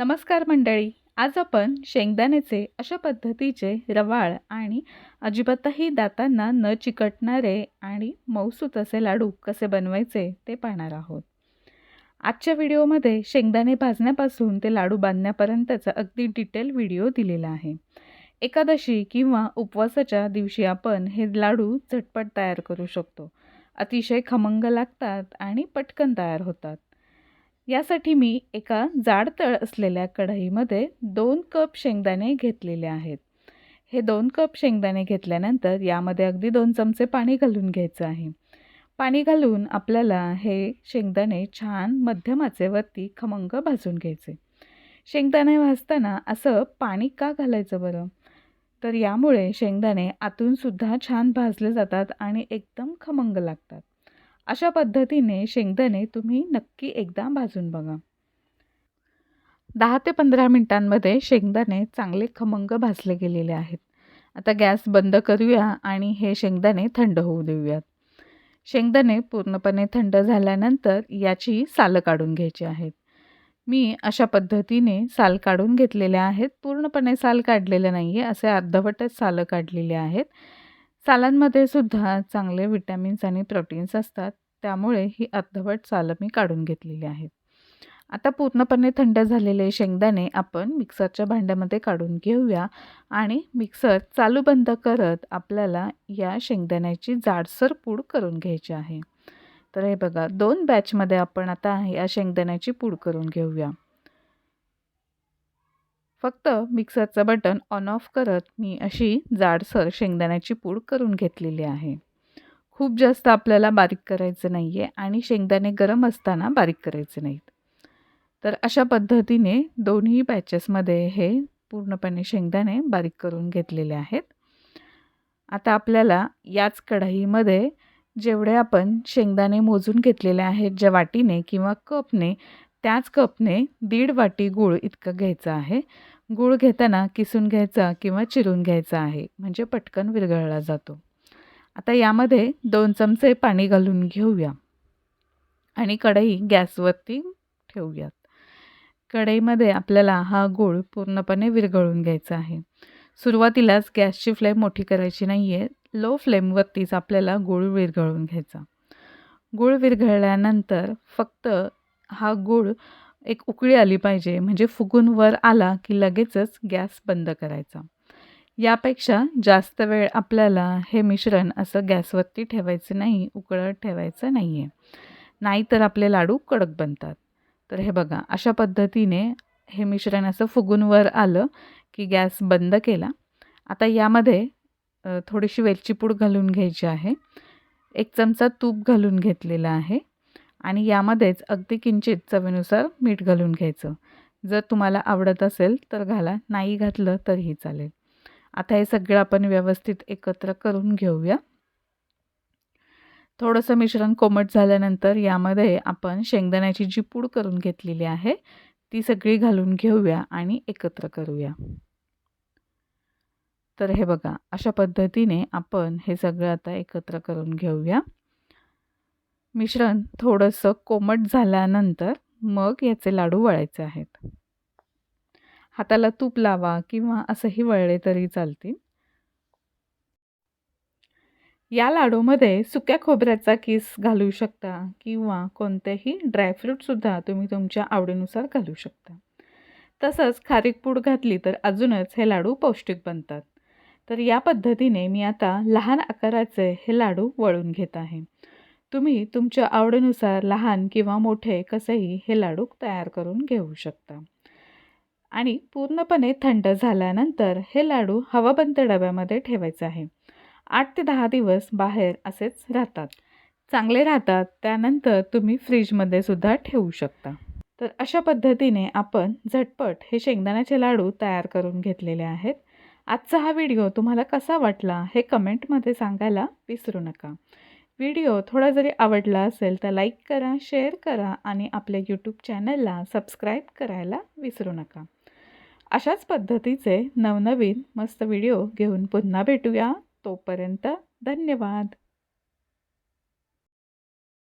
नमस्कार मंडळी. आज आपण शेंगदाण्याचे अशा पद्धतीचे रवाळ आणि अजिबातही दातांना न चिकटणारे आणि मऊसूत असे लाडू कसे बनवायचे ते पाहणार आहोत. आजच्या व्हिडिओमध्ये शेंगदाणे भाजण्यापासून ते लाडू बांधण्यापर्यंतचा अगदी डिटेल व्हिडिओ दिलेला आहे. एकादशी किंवा उपवासाच्या दिवशी आपण हे लाडू झटपट तयार करू शकतो. अतिशय खमंग लागतात आणि पटकन तयार होतात. यासाठी मी एका जाड तळ असलेल्या कढईमध्ये दोन कप शेंगदाणे घेतलेले आहेत. हे दोन कप शेंगदाणे घेतल्यानंतर यामध्ये अगदी दोन चमचे पाणी घालून घ्यायचं आहे. पाणी घालून आपल्याला हे शेंगदाणे छान मध्यम आचेवरती खमंग भाजून घ्यायचे. शेंगदाणे भाजताना असं पाणी का घालायचं बरं? तर यामुळे शेंगदाणे आतूनसुद्धा छान भाजले जातात आणि एकदम खमंग लागतात. अशा पद्धतीने शेंगदाणे तुम्ही नक्की एकदा भाजून बघा. दहा ते पंधरा मिनटांमध्ये शेंगदाणे चांगले खमंग भाजले गेलेले आहेत. आता गॅस बंद करूया आणि हे शेंगदाणे थंड होऊ देऊयात. शेंगदाणे पूर्णपणे थंड झाल्यानंतर याची सालं काढून घ्यायची आहेत. मी अशा पद्धतीने साल काढून घेतलेले आहेत. पूर्णपणे साल काढलेले नाही आहे असे अर्धवटच सालं काढलेले आहेत. सालांमध्ये सुद्धा चांगले विटॅमिन्स आणि प्रोटीन्स असतात. त्यामुळे ही अर्धवट सालं मी काढून घेतलेली आहेत. आता पूर्णपणे थंड झालेले शेंगदाणे आपण मिक्सरच्या भांड्यामध्ये काढून घेऊया आणि मिक्सर चालू बंद करत आपल्याला या शेंगदाण्याची जाडसर पूड करून घ्यायची आहे. तर हे बघा दोन बॅचमध्ये आपण आता या शेंगदाण्याची पूड करून घेऊया. फक्त मिक्सरचं बटन ऑन ऑफ करत मी अशी जाडसर शेंगदाण्याची पूड करून घेतलेली आहे. खूप जास्त आपल्याला बारीक करायचं नाही आहे आणि शेंगदाणे गरम असताना बारीक करायचे नाहीत. तर अशा पद्धतीने दोन्ही बॅचेसमध्ये हे पूर्णपणे शेंगदाणे बारीक करून घेतलेले आहेत. आता आपल्याला याच कढाईमध्ये जेवढे आपण शेंगदाणे मोजून घेतलेले आहेत ज्या वाटीने किंवा कपने त्याच कपने दीड वाटी गूळ इतकं घ्यायचं आहे. गूळ घेताना किसून घ्यायचा किंवा चिरून घ्यायचा आहे. म्हणजे पटकन विरघळला जातो. आता यामध्ये दोन चमचे पाणी घालून घेऊया. आणि कढई गॅसवरती ठेवूयात. कढईमध्ये आपल्याला हा गूळ पूर्णपणे विरघळून घ्यायचा आहे. सुरुवातीलाच गॅसची फ्लेम मोठी करायची नाही आहे लो फ्लेमवरतीच आपल्याला गूळ विरघळून घ्यायचा. गूळ विरघळल्यानंतर फक्त हा गूळ एक उकळी आली पाहिजे म्हणजे फुगून वर आला की लगेचच गॅस बंद करायचा. यापेक्षा जास्त वेळ आपल्याला हे मिश्रण असं गॅसवरती ठेवायचं नाही उकळत ठेवायचं नाही आहे नाहीतर आपले लाडू कडक बनतात. तर हे बघा अशा पद्धतीने हे मिश्रण असं फुगून वर आलं की गॅस बंद केला. आता यामध्ये थोडीशी वेलची पूड घालून घ्यायची आहे. एक चमचा तूप घालून घेतलेला आहे. आणि यामध्येच अगदी किंचित चवीनुसार मीठ घालून घ्यायचं. जर तुम्हाला आवडत असेल तर घाला. नाही घातलं तरीही चालेल. आता हे सगळं आपण व्यवस्थित एकत्र करून घेऊया. थोडंसं मिश्रण कोमट झाल्यानंतर यामध्ये आपण शेंगदाण्याची जी पूड करून घेतलेली आहे ती सगळी घालून घेऊया आणि एकत्र करूया. तर हे बघा अशा पद्धतीने आपण हे सगळं आता एकत्र करून घेऊया. मिश्रण थोडंसं कोमट झाल्यानंतर मग याचे लाडू वळायचे आहेत. हाताला तूप लावा किंवा असंही वळले तरी चालतील. या लाडूमध्ये सुक्या खोबऱ्याचा किस घालू शकता किंवा कोणतेही ड्रायफ्रूटसुद्धा तुम्ही तुमच्या आवडीनुसार घालू शकता. तसंच खारीक पूड घातली तर अजूनच हे लाडू पौष्टिक बनतात. तर या पद्धतीने मी आता लहान आकाराचे हे लाडू वळून घेत आहे. तुम्ही तुमच्या आवडीनुसार लहान किंवा मोठे कसेही हे लाडू तयार करून घेऊ शकता. आणि पूर्णपणे थंड झाल्यानंतर हे लाडू हवाबंद डब्यामध्ये ठेवायचे आहे. आठ ते दहा दिवस बाहेर असेच राहतात. चांगले राहतात त्यानंतर तुम्ही फ्रीजमध्ये सुद्धा ठेवू शकता. तर अशा पद्धतीने आपण झटपट हे शेंगदाण्याचे लाडू तयार करून घेतलेले आहेत. आजचा हा व्हिडिओ तुम्हाला कसा वाटला हे कमेंटमध्ये सांगायला विसरू नका. व्हिडिओ थोडा जरी आवडला असेल तर लाईक करा शेअर करा आणि आपल्या यूट्यूब चॅनलला सबस्क्राईब करायला विसरू नका. अशाच पद्धतीचे नवनवीन मस्त व्हिडिओ घेऊन पुन्हा भेटूया. तोपर्यंत धन्यवाद.